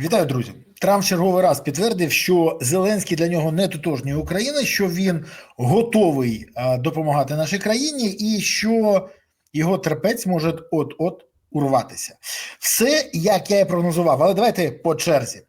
Вітаю, друзі. Трамп черговий раз підтвердив, що Зеленський для нього не тотожній України, що він готовий допомагати нашій країні, і що його терпець може от-от урватися. Все, як я і прогнозував, але давайте по черзі.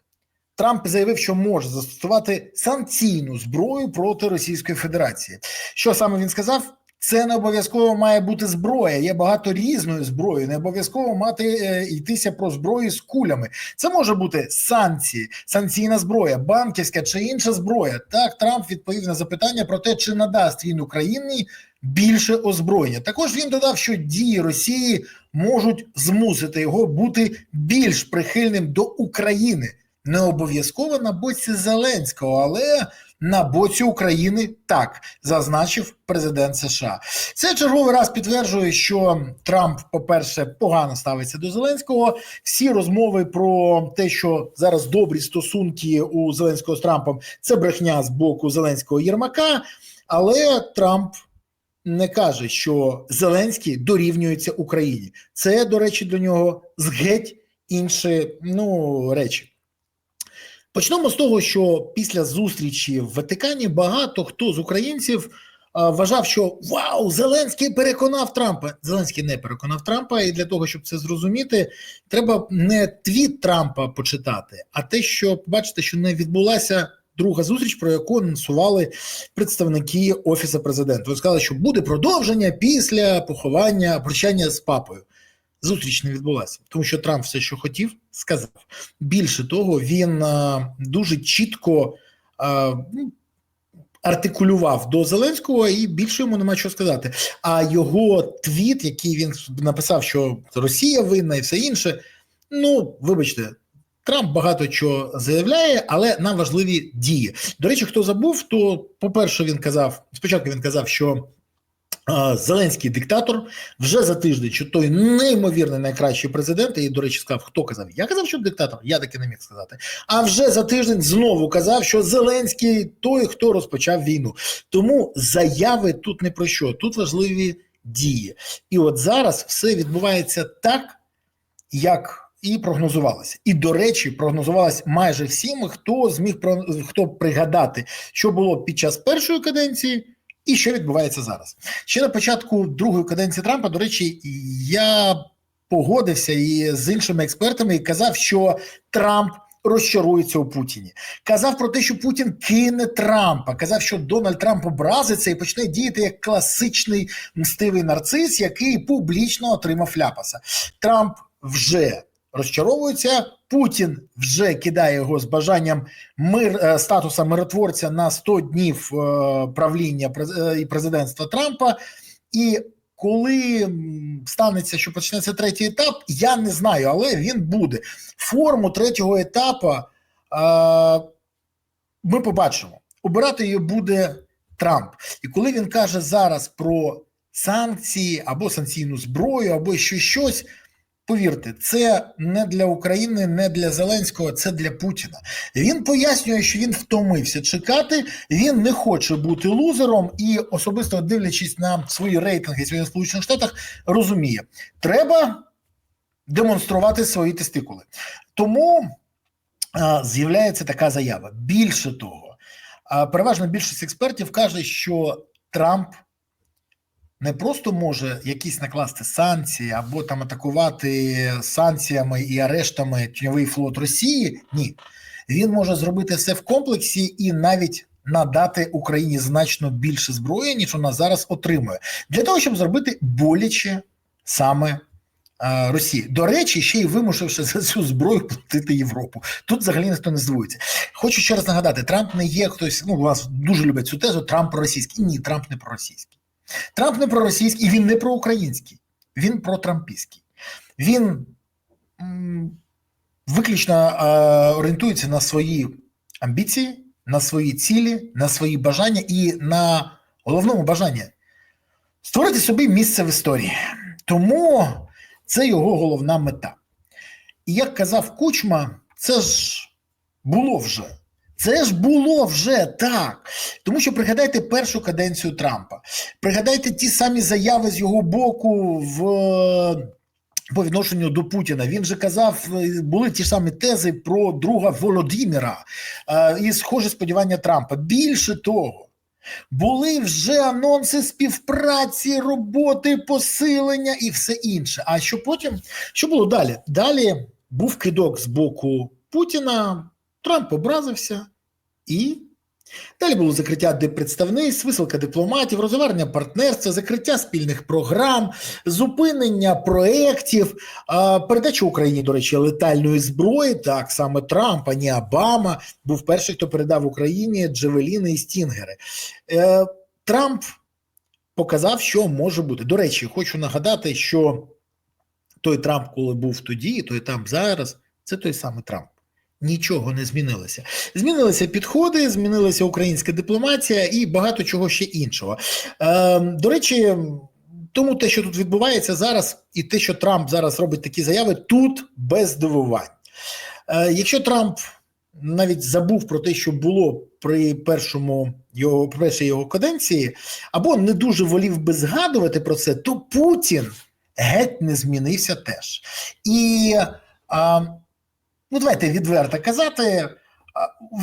Трамп заявив, що може застосувати санкційну зброю проти Російської Федерації. Що саме він сказав? Це не обов'язково має бути зброя. Є багато різної зброї. Не обов'язково мати е, йтися про зброю з кулями. Це може бути санкції, санкційна зброя, банківська чи інша зброя. Так Трамп відповів на запитання про те, чи надасть він Україні більше озброєння. Також він додав, що дії Росії можуть змусити його бути більш прихильним до України. Не обов'язково на боці Зеленського, але на боці України так зазначив президент США. Це черговий раз підтверджує, що Трамп, по-перше, погано ставиться до Зеленського. Всі розмови про те, що зараз добрі стосунки у Зеленського з Трампом, це брехня з боку Зеленського Єрмака. Але Трамп не каже, що Зеленський дорівнюється Україні. Це, до речі, до нього з геть інші ну, речі. Почнемо з того, що після зустрічі в Ватикані багато хто з українців вважав, що Вау, Зеленський переконав Трампа. Зеленський не переконав Трампа, і для того, щоб це зрозуміти, треба не твіт Трампа почитати, а те, що побачите, що не відбулася друга зустріч, про яку анонсували представники офісу президента. Вони сказали, що буде продовження після поховання прощання з папою. Зустріч не відбулася, тому що Трамп все, що хотів, сказав. Більше того, він дуже чітко ну, артикулював до Зеленського, і більше йому нема що сказати. А його твіт, який він написав, що Росія винна і все інше. Ну, вибачте, Трамп багато чого заявляє, але нам важливі дії. До речі, хто забув, то по-перше, він казав спочатку. Він казав, що. Зеленський диктатор вже за тиждень, що той неймовірний найкращий президент, і, до речі, сказав, хто казав? Я казав, що диктатор, я таки не міг сказати. А вже за тиждень знову казав, що Зеленський той, хто розпочав війну. Тому заяви тут не про що, тут важливі дії. І от зараз все відбувається так, як. І прогнозувалося. І, до речі, прогнозувалось майже всім, хто зміг хто пригадати, що було під час першої каденції. І що відбувається зараз? Ще на початку другої каденції Трампа, до речі, я погодився і з іншими експертами і казав, що Трамп розчарується у Путіні. Казав про те, що Путін кине Трампа. Казав, що Дональд Трамп образиться і почне діяти як класичний мстивий нарцис, який публічно отримав ляпаса. Трамп вже розчаровується. Путін вже кидає його з бажанням мир статуса миротворця на 100 днів правління і президентства Трампа. І коли станеться, що почнеться третій етап, я не знаю, але він буде. Форму третього етапу ми побачимо. Обирати її буде Трамп. І коли він каже зараз про санкції або санкційну зброю, або ще щось. Повірте, це не для України, не для Зеленського, це для Путіна. Він пояснює, що він втомився чекати, він не хоче бути лузером, і особисто дивлячись на свої рейтинги сьогодні в Сполучених Штатах, розуміє, треба демонструвати свої тестикули. Тому з'являється така заява. Більше того, переважно більшість експертів каже, що Трамп не просто може якісь накласти санкції або там атакувати санкціями і арештами тіньовий флот Росії. Ні, він може зробити все в комплексі і навіть надати Україні значно більше зброї, ніж вона зараз отримує, для того, щоб зробити боляче саме. Росії, до речі, ще й вимушивши за цю зброю платити Європу. Тут взагалі ніхто не здивується. Хочу ще раз нагадати: Трамп не є хтось. Ну, у вас дуже люблять цю тезу. Трамп проросійський. Ні, Трамп не проросійський. Трамп не проросійський і він не проукраїнський, він протрампійський. Він м, виключно е, орієнтується на свої амбіції, на свої цілі, на свої бажання і на головному бажанні створити собі місце в історії. Тому це його головна мета. І як казав Кучма, це ж було вже. Це ж було вже так. Тому що пригадайте першу каденцію Трампа, пригадайте ті самі заяви з його боку в по відношенню до Путіна. Він же казав, були ті самі тези про друга Володимира е, і схоже сподівання Трампа. Більше того, були вже анонси співпраці, роботи, посилення і все інше. А що потім? Що було далі? Далі був кидок з боку Путіна, Трамп образився і. Далі було закриття представництв, висилка дипломатів, розвивання партнерства, закриття спільних програм, зупинення проєктів, передача Україні, до речі, летальної зброї. Так саме Трамп, а не Обама був перший, хто передав Україні Джевеліни і Стінгери. Е, Трамп показав, що може бути. До речі, хочу нагадати, що той Трамп, коли був тоді, той Трамп зараз, це той самий Трамп. Нічого не змінилося. Змінилися підходи, змінилася українська дипломатія і багато чого ще іншого. Е, До речі, тому те, що тут відбувається зараз, і те, що Трамп зараз робить такі заяви, тут без здивувань. Е, Якщо Трамп навіть забув про те, що було при першому його першій його каденції, або не дуже волів би згадувати про це, то Путін геть не змінився теж. І а, ну давайте відверто казати,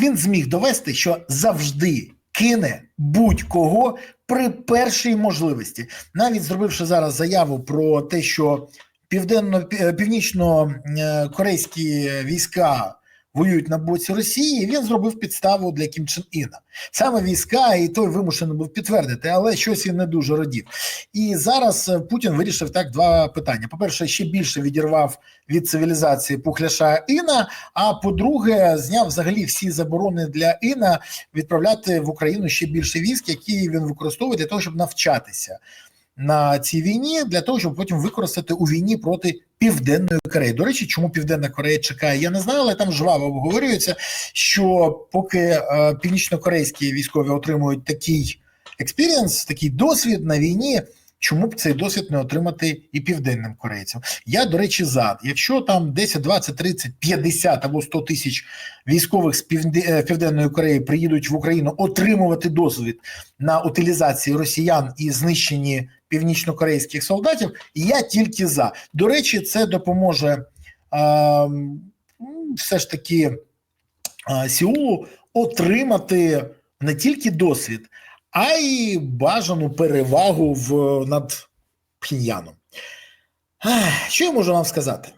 він зміг довести, що завжди кине будь-кого при першій можливості, навіть зробивши зараз заяву про те, що південно північно-корейські війська. Воюють на боці Росії, він зробив підставу для Кім Чен Іна. Саме війська, і той вимушений був підтвердити, але щось він не дуже радів. І зараз Путін вирішив так два питання: по-перше, ще більше відірвав від цивілізації Пухляша Іна. А по-друге, зняв взагалі всі заборони для Іна відправляти в Україну ще більше військ, які він використовує для того, щоб навчатися на цій війні, для того, щоб потім використати у війні проти. Південної Кореї. До речі, чому Південна Корея чекає? Я не знаю, але там жваво обговорюється, що поки е, північно-корейські військові отримують такий експірієнс, такий досвід на війні, чому б цей досвід не отримати і південним корейцям? Я, до речі, за. Якщо там 10, 20, 30, 50 або 100 тисяч військових з Південної Кореї приїдуть в Україну отримувати досвід на утилізації росіян і знищенні північно-корейських солдатів, я тільки за. До речі, це допоможе е, все ж таки е, Сіулу отримати не тільки досвід, а й бажану перевагу в над Пхін'яном. Що я можу вам сказати?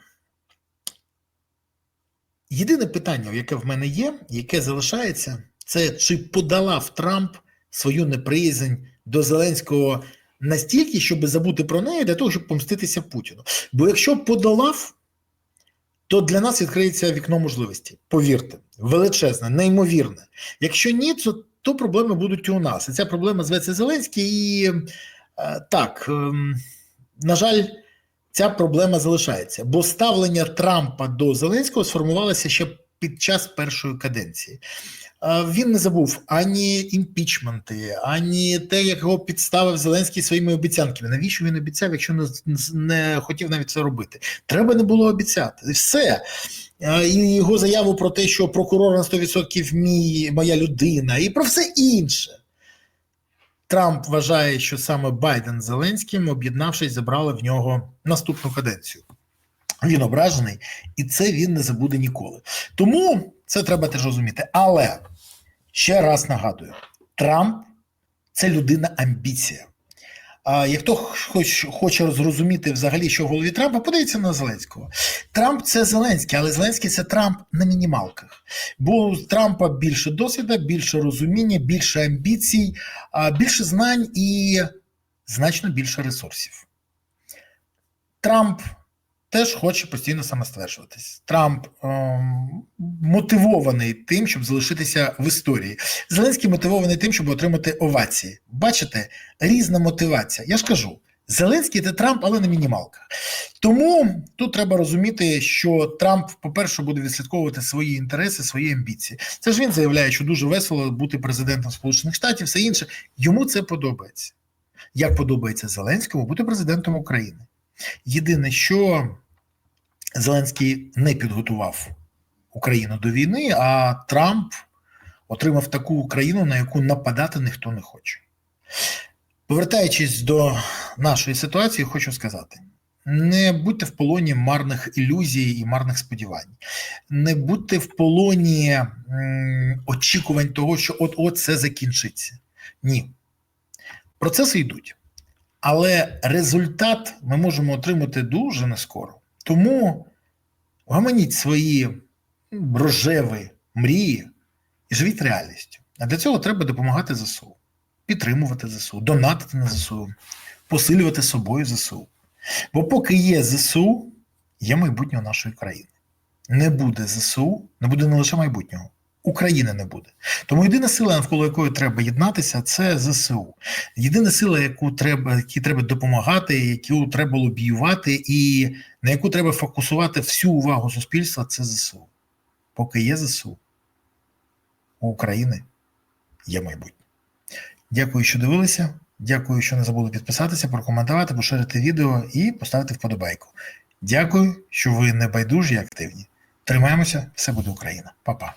Єдине питання, яке в мене є, яке залишається, це чи подолав Трамп свою неприязнь до Зеленського настільки, щоб забути про неї, для того, щоб помститися Путіну. Бо якщо подолав, то для нас відкриється вікно можливості. Повірте, величезне, неймовірне. Якщо ні, то, то проблеми будуть і у нас. І ця проблема зветься Зеленський. І е, так, е, на жаль, ця проблема залишається, бо ставлення Трампа до Зеленського сформувалося ще під час першої каденції. Він не забув ані імпічменти, ані те, як його підставив Зеленський своїми обіцянками. Навіщо він обіцяв, якщо не, хотів навіть це робити? Треба не було обіцяти. Все. І його заяву про те, що прокурор на 100% мій, моя людина, і про все інше. Трамп вважає, що саме Байден Зеленським, об'єднавшись, забрали в нього наступну каденцію. Він ображений, і це він не забуде ніколи. Тому це треба теж розуміти. Але ще раз нагадую: Трамп це людина амбіція. А хто хоч, хоче зрозуміти взагалі, що в голові Трампа, подивіться на Зеленського. Трамп це Зеленський, але Зеленський це Трамп на мінімалках. Бо у Трампа більше досвіду, більше розуміння, більше амбіцій, більше знань і значно більше ресурсів. Трамп теж хоче постійно самостверджуватись. Трамп ем, мотивований тим, щоб залишитися в історії. Зеленський мотивований тим, щоб отримати овації. Бачите, різна мотивація. Я ж кажу. Зеленський це Трамп, але на мінімалках. Тому тут треба розуміти, що Трамп, по-перше, буде відслідковувати свої інтереси, свої амбіції. Це ж він заявляє, що дуже весело бути президентом Сполучених Штатів, все інше. Йому це подобається. Як подобається Зеленському бути президентом України. Єдине, що Зеленський не підготував Україну до війни, а Трамп отримав таку Україну, на яку нападати ніхто не хоче. Повертаючись до нашої ситуації, хочу сказати: Не будьте в полоні марних ілюзій і марних сподівань. Не будьте в полоні м, очікувань того, що от-от це закінчиться. Ні. Процеси йдуть. Але результат ми можемо отримати дуже нескоро. Тому гаманіть свої рожеві мрії і живіть реальністю. А для цього треба допомагати ЗСУ, підтримувати ЗСУ, донатити на ЗСУ, посилювати собою ЗСУ. Бо поки є ЗСУ, є майбутнє нашої країни. Не буде ЗСУ, не буде не лише майбутнього. України не буде. Тому єдина сила, навколо якої треба єднатися, це ЗСУ. Єдина сила, яку треба, якій треба допомагати, яку треба лобіювати, і на яку треба фокусувати всю увагу суспільства, це ЗСУ. Поки є ЗСУ, у України є майбутнє. Дякую, що дивилися. Дякую, що не забули підписатися, прокоментувати, поширити відео і поставити вподобайку. Дякую, що ви не байдужі і активні. Тримаємося, все буде Україна. Па-па.